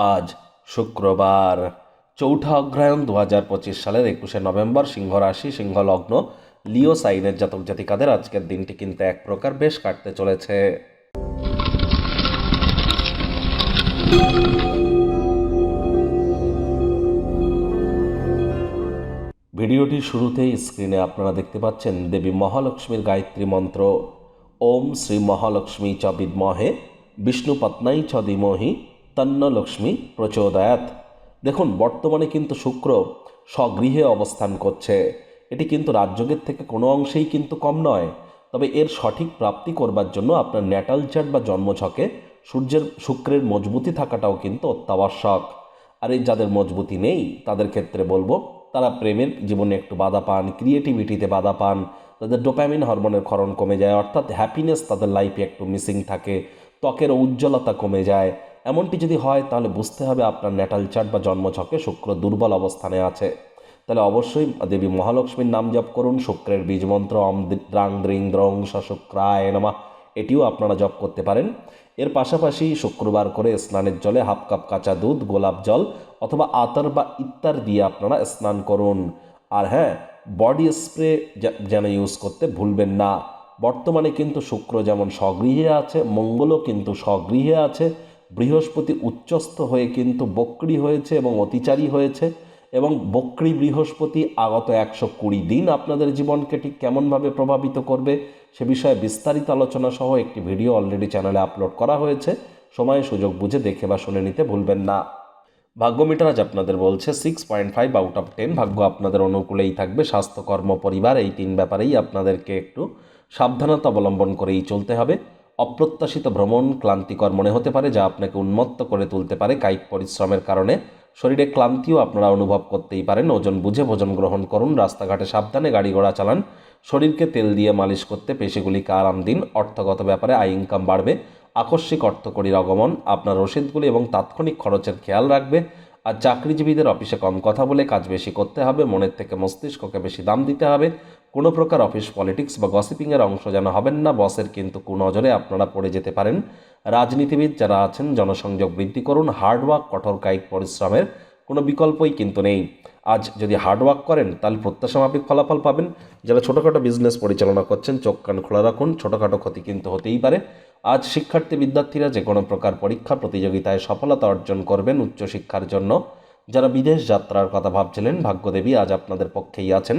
আজ শুক্রবার। চৌঠা অগ্রহায়ণ দু হাজার পঁচিশ সালের একুশে নভেম্বর সিংহ রাশি সিংহ লগ্ন লিও সাইনের জাতক জাতিকাদের আজকের দিনটি কিন্তু এক প্রকার বেশ কাটতে চলেছে। ভিডিওটির শুরুতেই স্ক্রিনে আপনারা দেখতে পাচ্ছেন দেবী মহালক্ষ্মীর গায়ত্রী মন্ত্র। ওম শ্রী মহালক্ষ্মী চ বিদ্মহে, বিষ্ণু পত্নাই চ তন্ন লক্ষ্মী প্রচোদয়াত। দেখুন, বর্তমানে কিন্তু শুক্র স্বগৃহে অবস্থান করছে। এটি কিন্তু রাজযোগের থেকে কোনো অংশেই কিন্তু কম নয়। তবে এর সঠিক প্রাপ্তি করবার জন্য আপনার ন্যাটাল চার্ট বা জন্মছকে সূর্যের, শুক্রের মজবুতি থাকাটাও কিন্তু অত্যাবশ্যক। আর এই যাদের মজবুতি নেই, তাদের ক্ষেত্রে বলব, তারা প্রেমের জীবনে একটু বাধা পান, ক্রিয়েটিভিটিতে বাধা পান, তাদের ডোপামিন হরমোনের ক্ষরণ কমে যায়, অর্থাৎ হ্যাপিনেস তাদের লাইফে একটু মিসিং থাকে ত্বকের উজ্জ্বলতা কমে যায়। এমনটি যদি হয়, তাহলে বুঝতে হবে আপনার ন্যাটাল চার্ট বা জন্মছকে শুক্র দুর্বল অবস্থানে আছে। তাহলে অবশ্যই দেবী মহালক্ষ্মীর নাম জপ করুন, শুক্রের বীজ মন্ত্র অম দ্রাং, দ্রিং দ্রং শুক্রায় নমা, এটিও আপনারা জপ করতে পারেন। এর পাশাপাশি শুক্রবার করে স্নানের জলে হাফ কাপ কাঁচা দুধ, গোলাপ জল অথবা আতর বা ইত্যার দিয়ে আপনারা স্নান করুন। আর হ্যাঁ বডি স্প্রে যেন ইউজ করতে ভুলবেন না। বর্তমানে কিন্তু শুক্র যেমন স্বগৃহে আছে, মঙ্গলও কিন্তু স্বগৃহে আছে। বৃহস্পতি উচ্চস্থ হয়ে কিন্তু বক্রি হয়েছে এবং অতিচারী হয়েছে এবং বক্রি বৃহস্পতি আগত একশো কুড়ি দিন আপনাদের জীবনকে ঠিক কেমনভাবে প্রভাবিত করবে সে বিষয়ে বিস্তারিত আলোচনা সহ একটি ভিডিও অলরেডি চ্যানেলে আপলোড করা হয়েছে। সময় সুযোগ বুঝে দেখে বা শুনে নিতে ভুলবেন না। ভাগ্য মিটার আজ আপনাদের বলছে six point five out of ten ভাগ্য আপনাদের অনুকূলেই থাকবে। স্বাস্থ্য, কর্ম, পরিবার এই তিন ব্যাপারেই আপনাদেরকে একটু সাবধানতা অবলম্বন করেই চলতে হবে। অপ্রত্যাশিত ভ্রমণ ক্লান্তিকর মনে হতে পারে, যা আপনাকে উন্মত্ত করে তুলতে পারে কায়িক পরিশ্রমের কারণে। শরীরে ক্লান্তিও আপনারা অনুভব করতেই পারেন। ওজন বুঝে ভোজন গ্রহণ করুন, রাস্তাঘাটে সাবধানে গাড়ি ঘোড়া চালান। শরীরকে তেল দিয়ে মালিশ করতে পেশিগুলিকে আরাম দিন। অর্থগত ব্যাপারে আয় ইনকাম বাড়বে। আকস্মিক অর্থকরীর আগমন আপনার রসিদগুলি এবং তাৎক্ষণিক খরচের খেয়াল রাখবে। আর চাকরিজীবীদের অফিসে কম কথা বলে কাজ বেশি করতে হবে। মনের থেকে মস্তিষ্ককে বেশি দাম দিতে হবে। কোনো প্রকার অফিস পলিটিক্স বা গসিপিংয়ের অংশ যেন হবেন না, বসের কিন্তু কুনজরে আপনারা পড়ে যেতে পারেন। রাজনীতিবিদ যারা আছেন, জনসংযোগ বৃদ্ধি করুন হার্ডওয়ার্ক কঠোর কায়িক পরিশ্রমের কোনো বিকল্পই কিন্তু নেই। আজ যদি হার্ডওয়ার্ক করেন, তাহলে প্রত্যাশা মাফিক ফলাফল পাবেন। যারা ছোটোখাটো বিজনেস পরিচালনা করছেন, চোখ কান খোলা রাখুন, ছোটোখাটো ক্ষতি কিন্তু হতেই পারে। আজ শিক্ষার্থী বিদ্যার্থীরা যে কোনো প্রকার পরীক্ষা, প্রতিযোগিতায় সফলতা অর্জন করবেন উচ্চশিক্ষার জন্য। যারা বিদেশ যাত্রার কথা ভাবছিলেন, ভাগ্যদেবী আজ আপনাদের পক্ষেই আছেন।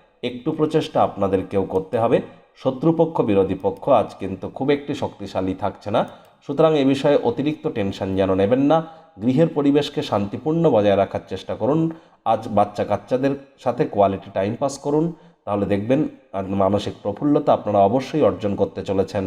একটু প্রচেষ্টা আপনাদেরকেও করতে হবে। শত্রুপক্ষ, বিরোধী পক্ষ আজ কিন্তু খুব একটি শক্তিশালী থাকছে না। সুতরাং এ বিষয়ে অতিরিক্ত টেনশন যেন নেবেন না। গৃহের পরিবেশকে শান্তিপূর্ণ বজায় রাখার চেষ্টা করুন। আজ বাচ্চা কাচ্চাদের সাথে কোয়ালিটি টাইম পাস করুন। তাহলে দেখবেন মানসিক প্রফুল্লতা আপনারা অবশ্যই অর্জন করতে চলেছেন।